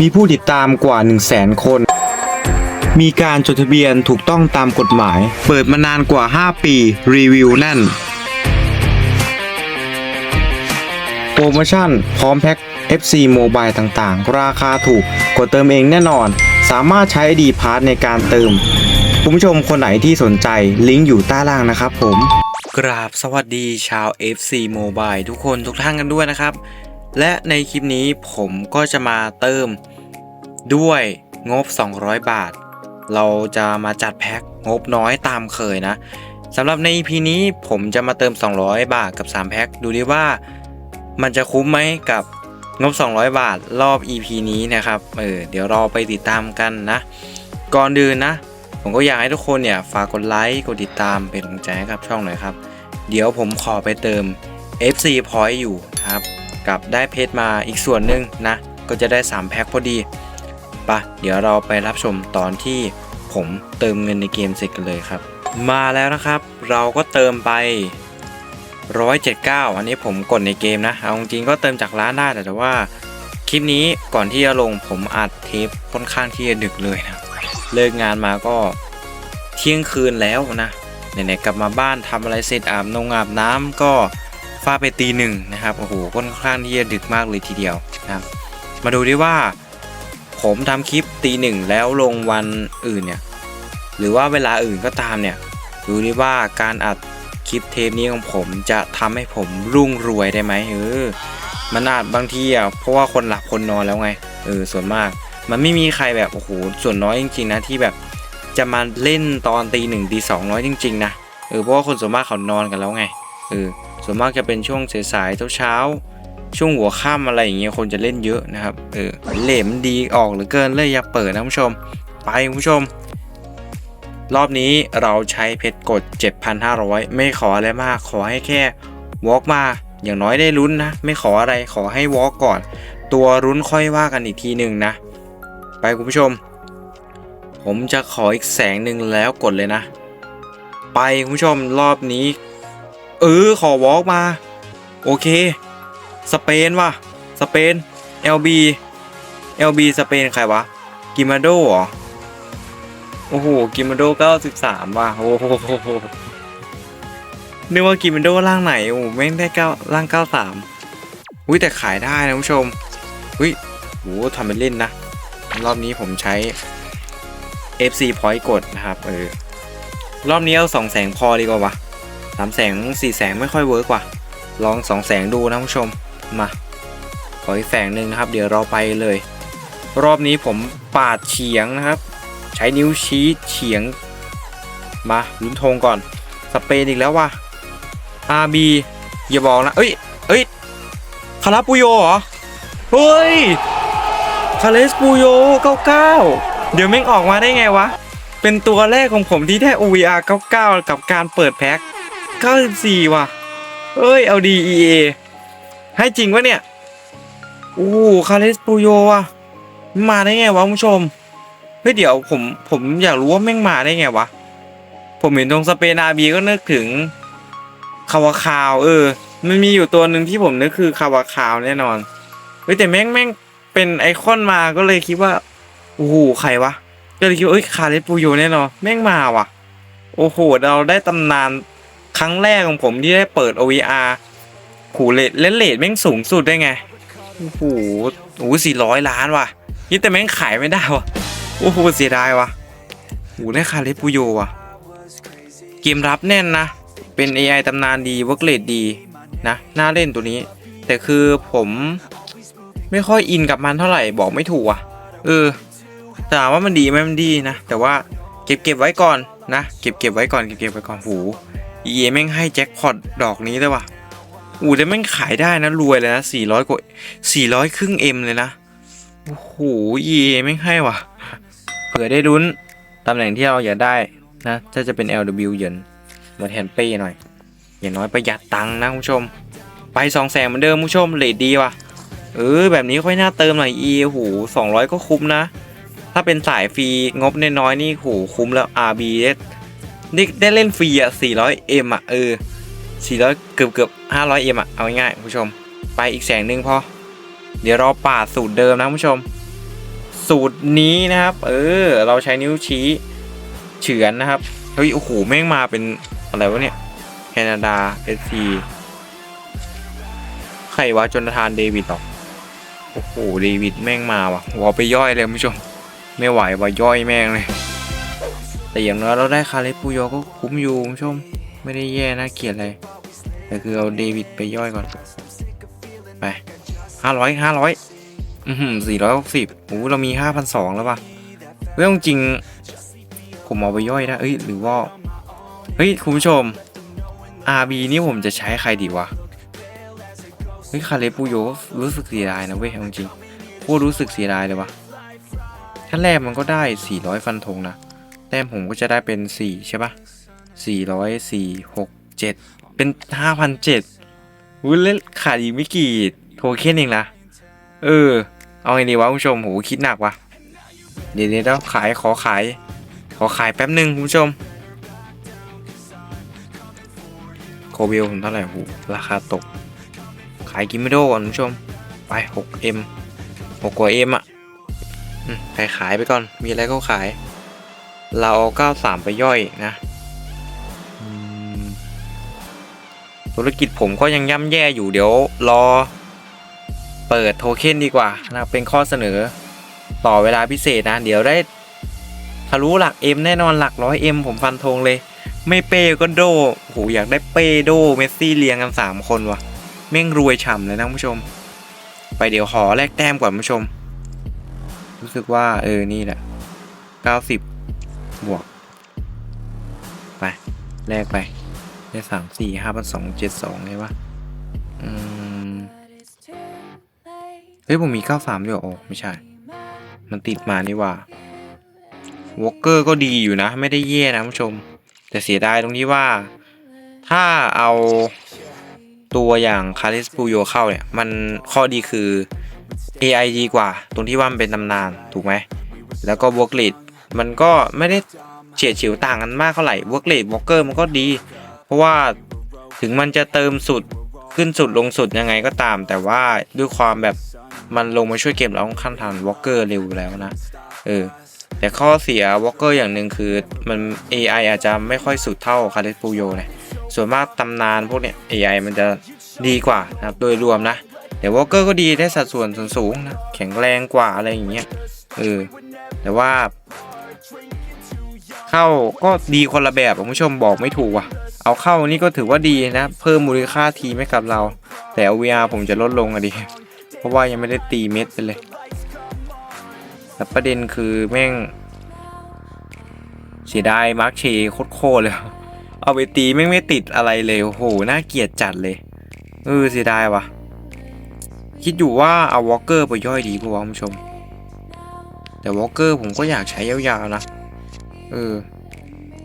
มีผู้ติดตามกว่า 1 0 0 0 0แสนคน มีการจดทะเบียนถูกต้องตามกฎหมาย เปิดมานานกว่า 5 ปี รีวิวแน่น โปรโมชั่น พร้อมแพ็ค FC Mobile ต่างๆ ราคาถูกกดเติมเองแน่นอน สามารถใช้ดีพาร์ทในการเติม คุณผู้ชมคนไหนที่สนใจลิงก์อยู่ใต้ล่างนะครับผม กราบสวัสดีชาว FC Mobile ทุกคนทุกท่านกันด้วยนะครับ และในคลิปนี้ผมก็จะมาเติม ด้วยงบ 200 บาท เราจะมาจัดแพ็คงบน้อยตามเคยนะสำหรับใน EP นี้ผมจะมาเติม 200 บาทกับ 3 แพ็คดูดิว่ามันจะคุ้มไหมกับงบ 200 บาทรอบ EP นี้นะครับเออเดี๋ยวราไปติดตามกันนะ ก่อนอื่นนะ ผมก็อยากให้ทุกคนเนี่ยฝากกดไลค์กดติดตามเป็นกำลังใจให้กับช่องหน่อยครับ เดี๋ยวผมขอไปเติม FC Point อยู่ครับ กับได้เพชรมาอีกส่วนหนึ่งนะ ก็จะได้ 3 แพ็คพอดี ปะเดี๋ยวเราไปรับชมตอนที่ผมเติมเงินในเกมเสร็จกันเลยครับ มาแล้วนะครับ เราก็เติมไป179 อันนี้ผมกดในเกมนะ เอาจริงก็เติมจากร้านได้แต่ว่า คลิปนี้ก่อนที่จะลงผมอัดเทปค่อนข้างที่จะดึกเลยนะ เลิกงานมาก็เที่ยงคืนแล้วนะไหนๆกลับมาบ้านทำอะไรเสร็จอาบนงอาบน้ำก็ฟาไปตีหนึ่งนะครับ โอ้โหค่อนข้างที่จะดึกมากเลยทีเดียวนะครับ มาดูดิว่า ผมทำคลิปตีหนึ่งแล้วลงวันอื่นเนี่ย หรือว่าเวลาอื่นก็ตามเนี่ยดูดิว่าการอัดคลิปเทปนี้ของผมจะทำให้ผมรุ่งรวยได้ไหมเออมันอาจบางทีอะเพราะว่าคนหลับคนนอนแล้วไงเออส่วนมาก มันไม่มีใครแบบโอ้โหส่วนน้อยจริงๆนะที่แบบจะมาเล่นตอนตีหนึ่งตีสองน้อยจริงๆนะเออเพราะว่าคนส่วนมากเขานอนกันแล้วไงเออส่วนมากจะเป็นช่วงสายๆเช้าๆ ช่วงหัวค่ำอะไรอย่างเงี้ยคนจะเล่นเยอะนะครับ เออเหลมดีออกเหลือเกินเลยอยากเปิดนะคุณผู้ชม ไปคุณผู้ชม รอบนี้เราใช้เพชรกด 7,500 ไม่ขออะไรมาก ขอให้แค่วอล์กมา อย่างน้อยได้ลุ้นนะ ไม่ขออะไรขอให้วอล์กก่อน ตัวรุ้นค่อยว่ากันอีกทีหนึ่งนะ ไปคุณผู้ชม ผมจะขออีกแสงหนึ่งแล้วกดเลยนะ ไปคุณผู้ชมรอบนี้ เออขอวอล์กมา โอเค สเปนว่ะสเปน LB LB สเปนใครวะ กิมาโดเหรอ โอ้โห กิมาโด93ว่ะ โอ้โหนึกว่ากิมาโดร่างไหน โอ้โหแม่งได้เก้าร่าง93อุ้ยแต่ขายได้นะคุณผู้ชมอุ้ยโหทำเป็นเล่นนะ รอบนี้ผมใช้ FC point กดนะครับ เออ รอบนี้เอาสองแสงพอดีกว่าวะสามแสงสี่แสงไม่ค่อยเวิร์กว่ะ ลองสองแสงดูนะคุณผู้ชม มา ขออีกแสงหนึ่งนะครับ เดี๋ยวเราไปเลย รอบนี้ผมปาดเฉียงนะครับ ใช้นิ้วชี้เฉียง มาลุ้นธงก่อน สเปนอีกแล้วว่ะ RB อย่าบอกนะ เอ้ย เอ้ย คาราปูโยเหรอ เฮ้ย คาเลสปูโย99 เดี๋ยวแม่งออกมาได้ไงวะ เป็นตัวแรกของผมที่ได้ OVR 99 กับการเปิดแพ็ค94 ว่ะ เอ้ย เอาดี EA ให้จริงวะเนี่ย โอ้คาเลสปูโยวะมาได้ไงวะคุณผู้ชม เฮ้ยเดี๋ยวผมผมอยากรู้ว่าแม่งมาได้ไงวะ ผมเห็นตรงสเปนาบีก็นึกถึงคาวาคาว เออ มันมีอยู่ตัวหนึ่งที่ผมนึกคือคาวาคาวแน่นอน เฮ้ยแต่แม่งแม่งเป็นไอคอนมาก็เลยคิดว่า โอ้โหใครวะ ก็เลยคิดว่าเอ้ยคาเลสปูโยแน่นอน แม่งมาว่ะ โอ้โห เราได้ตำนานครั้งแรกของผมที่ได้เปิด OVR หูเลทเล่นเลทแม่งสูงสุดได้ไง โอ้โหโอ้โหสี่ร้อยล้านว่ะนี่แต่แม่งขายไม่ได้ว่ะ โอ้โหเสียดายว่ะโอ้โหได้คาเลปูโยว่ะ เกมรับแน่นนะ เป็น AI ตำนานดีเวิร์กเลดดีนะ น่าเล่นตัวนี้ แต่คือผมไม่ค่อยอินกับมันเท่าไหร่บอกไม่ถูกอะ เออแต่ถามว่ามันดีไหมมันดีนะ แต่ว่าเก็บเก็บไว้ก่อนนะ เก็บเก็บไว้ก่อนเก็บเก็บไว้ก่อนหู EA แม่งให้แจ็คพอตดอกนี้เลยว่ะ อู้แต่แม่งขายได้นะ รวยเลยนะ400กว่า400ครึ่ง M เลยนะ โอ้โห EA แม่งให้ว่ะ เผื่อได้ลุ้นตำแหน่งที่เราอยากได้นะ ถ้าจะเป็น LW เยินมาแทนเป้หน่อย อย่างน้อยประหยัดตังค์นะคุณผู้ชม ไปสองแสนเหมือนเดิมคุณผู้ชมเลทดีว่ะ เออ แบบนี้ค่อยน่าเติมหน่อย e โหสองร้อยก็คุ้มนะ ถ้าเป็นสายฟรีงบน้อยๆนี่โหคุ้มแล้ว RB ได้ได้ได้เล่นฟรีอะ 400M อะเออ 400เกือบเกือบ 500M อะเอาง่ายๆคุณผู้ชม ไปอีกแสงหนึ่งพอ เดี๋ยวเราปาดสูตรเดิมนะคุณผู้ชม สูตรนี้นะครับ เออ เราใช้นิ้วชี้เฉือนนะครับเฮ้ยโอ้โหแม่งมาเป็นอะไรวะเนี่ยแคนาดาเอสซีใครวะจนทานเดวิดหรอโอ้โหเดวิดแม่งมาว่ะวอไปย่อยเลยคุณผู้ชม ไม่ไหววะย่อยแม่งเลย แต่อย่างน้อยเราได้คาเลสปูโยก็คุ้มอยู่คุณผู้ชม ไม่ได้แย่น่าเกลียดเลยแต่คือเอาเดวิดไปย่อยก่อน ไปห้าร้อยห้าร้อยอือหือสี่ร้อยหกสิบโอ้เรามีห้าพันสองแล้วปะเรื่องจริง ผมเอาไปย่อยได้เอ้ยหรือว่า เฮ้ย คุณผู้ชม RB นี่ผมจะใช้ใครดีวะ เฮ้ย คาเลปูโยรู้สึกเสียดายนะเว้ยเอาจริงโคตรรู้สึกเสียดายเลยวะขั้นแรกมันก็ได้ 400 ฟันธงนะ แต้มผมก็จะได้เป็น 4 ใช่ปะ 400 4 6 7เป็น5,007วุ้ยเล่นขาดอีกไม่กี่โทเค็นเองนะ เออ เอาไงดีวะคุณผู้ชมโหคิดหนักวะเดี๋ยวเดี๋ยวขายขอขาย ขอขายแป๊บหนึ่งคุณผู้ชม โคเบลผมเท่าไหร่โหราคาตก ขายกิมมิโดก่อนคุณผู้ชม ไป 6M 6กว่า M อะอืมขายขายไปก่อน มีอะไรก็ขาย เราเอา 93 ไปย่อยนะ ธุรกิจผมก็ยังย่ำแย่อยู่เดี๋ยวรอ เปิดโทเค็นดีกว่านะเป็นข้อเสนอ ต่อเวลาพิเศษนะ เดี๋ยวได้ทะลุหลัก M แน่นอนหลักร้อย M ผมฟันธงเลย ไม่เป้ก็โดโหอยากได้เป้โดเมสซี่เรียงกัน3คนวะแม่งรวยฉ่ำเลยนะผู้ชม ไปเดี๋ยวขอแลกแต้มก่อนผู้ชม รู้สึกว่าเออนี่แหละ 90 บวก ไป แลกไป ได้สามสี่ห้าพันสองเจ็ดสองไงวะอืมเฮ้ย ผมมี93ด้วยโอ้ไม่ใช่ มันติดมานี่ว่าวอลเกอร์ก็ดีอยู่นะ ไม่ได้แย่นะผู้ชม แต่เสียดายตรงที่ว่า ถ้าเอาตัวอย่างคาริสปูโยเข้าเนี่ย มันข้อดีคือ AI ดีกว่า ตรงที่ว่ามันเป็นตำนาน ถูกไหม แล้วก็ work rate มันก็ไม่ได้เฉียดฉิวต่างกันมากเท่าไหร่ work rate walker มันก็ดี ราะว่าถึงมันจะเติมสุดขึ้นสุดลงสุดยังไงก็ตาม แต่ว่าด้วยความแบบมันลงมาช่วยเกมเราค่อนข้างทัน walker เร็วแล้วนะเออแต่ข้อเสีย walker อย่างหนึ่งคือมัน AI อาจจะไม่ค่อยสุดเท่าคา r ิสปูโยนะส่วนมากตำนานพวกเนี้ย AI มันจะดีกว่านะครับโดยรวมนะแต่วอลเกอร์ก็ดีได้สัดส่วนส่วนสูงนะแข็งแรงกว่าอะไรอย่างเงี้ยเออแต่ว่า เข้าก็ดีคนละแบบคุณผู้ชมบอกไม่ถูกว่ะ เอาเข้านี่ก็ถือว่าดีนะ เพิ่มมูลค่าทีมให้กับเรา แต่ VR ผมจะลดลงอะดิเพราะว่ายังไม่ได้ตีเม็ดไปเลยแต่ประเด็นคือแม่ง เสียดายมาร์คเชโคตรๆเลย เอาไปตีแม่งไม่ติดอะไรเลยโอ้โหน่าเกลียดจัดเลยเออเสียดายว่ะ คิดอยู่ว่าเอาวอลเกอร์ไปย่อยดีกว่าคุณผู้ชม แต่วอลเกอร์ผมก็อยากใช้ยาวๆนะ เออ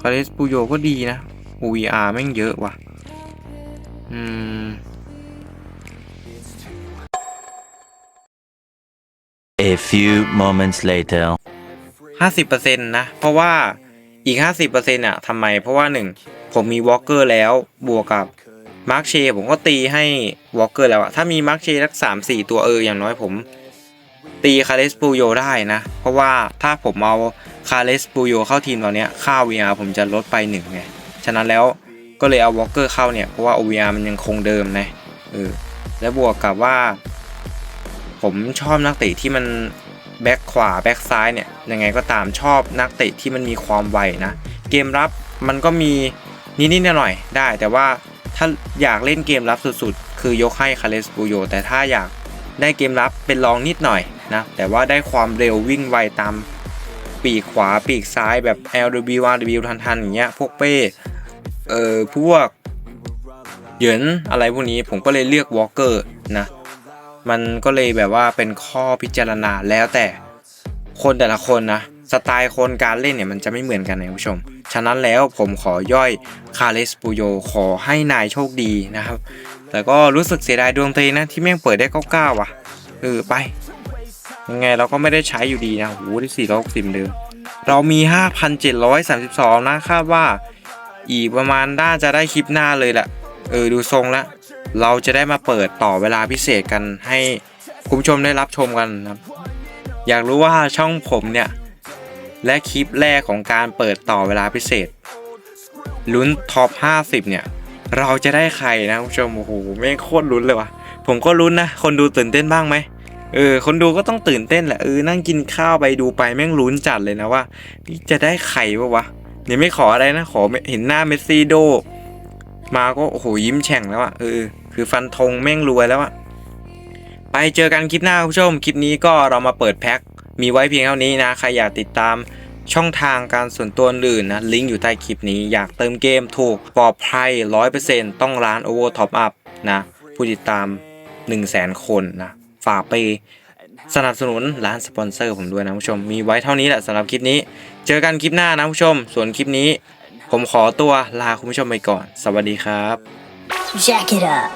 คาริสปูโยก็ดีนะ OVR แม่งเยอะว่ะ อืม A few moments later. ห้าสิบเปอร์เซ็นต์นะ เพราะว่าอีกห้าสิบเปอร์เซ็นต์อะทำไม เพราะว่าหนึ่งผมมีวอลเกอร์แล้วบวกกับมาร์คเชผมก็ตีให้วอลเกอร์แล้วอะถ้ามีมาร์คเชสักสามสี่ตัวเอออย่างน้อยผม ตีคาเลสปูโยได้นะ เพราะว่าถ้าผมเอาคาเลสปูโยเข้าทีมตอนเนี้ยค่า VR ผมจะลดไปหนึ่งไง ฉะนั้นแล้วก็เลยเอาวอลเกอร์เข้าเนี่ย เพราะว่า OVR มันยังคงเดิมนะเออแล้วบวกกับว่า ผมชอบนักเตะที่มันแบ็คขวาแบ็คซ้ายเนี่ยยังไงก็ตามชอบนักเตะที่มันมีความไวนะ เกมรับมันก็มีนิดๆหน่อยๆได้ แต่ว่าถ้าอยากเล่นเกมรับสุดๆ คือยกให้คาเลสปูโยแต่ถ้าอยากได้เกมรับเป็นรองนิดหน่อยนะ แต่ว่าได้ความเร็ววิ่งไวตามปีกขวาปีกซ้ายแบบ LW RW ทันๆอย่างเงี้ยพวกเป้ เอ่อพวกเหยินอะไรพวกนี้ผมก็เลยเลือกวอลเกอร์นะ มันก็เลยแบบว่าเป็นข้อพิจารณาแล้วแต่คนแต่ละคนนะ สไตล์คนการเล่นเนี่ยมันจะไม่เหมือนกันนะคุณผู้ชม ฉะนั้นแล้วผมขอย่อยคาเลสปูโยขอให้นายโชคดีนะครับ แต่ก็รู้สึกเสียดายดวงตัวเองนะ ที่แม่งเปิดได้เก้าว่ะเออไปยังไงเราก็ไม่ได้ใช้อยู่ดีนะโอ้โหที่สี่ร้อยหกสิบเดิมเรามี 5,732 นะคาดว่า อีกประมาณน่าจะได้คลิปหน้าเลยแหละเออดูทรงแล้วเราจะได้มาเปิดต่อเวลาพิเศษกันให้คุณผู้ชมได้รับชมกันครับ อยากรู้ว่าช่องผมเนี่ย และคลิปแรกของการเปิดต่อเวลาพิเศษลุ้นท็อป 50 เนี่ย เราจะได้ใครนะคุณผู้ชมโอ้โหแม่งโคตรลุ้นเลยว่ะผมก็ลุ้นนะ คนดูตื่นเต้นบ้างไหมเออ คนดูก็ต้องตื่นเต้นแหละเออนั่งกินข้าวไปดูไปแม่งลุ้นจัดเลยนะว่านี่จะได้ใครวะวะ ยังไม่ขออะไรนะ ขอเห็นหน้าเมสซี่โด มาก็โอ้โหยิ้มแฉ่งแล้วอะเออคือฟันธงแม่งรวยแล้วอะไปเจอกันคลิปหน้าคุณผู้ชม คลิปนี้ก็เรามาเปิดแพ็ค มีไว้เพียงเท่านี้นะ ใครอยากติดตามช่องทางการส่วนตัวอื่นนะ ลิงก์อยู่ใต้คลิปนี้อยากเติมเกมถูกปลอดภัย100%ต้องร้าน Over Top Up นะ ผู้ติดตาม 1 0 0 0 0แสนคนนะ ฝากไป สนับสนุนร้านสปอนเซอร์ผมด้วยนะผู้ชม มีไว้เท่านี้แหละสำหรับคลิปนี้ เจอกันคลิปหน้านะผู้ชม ส่วนคลิปนี้ ผมขอตัวลาคุณผู้ชมไปก่อน สวัสดีครับ Jack it up.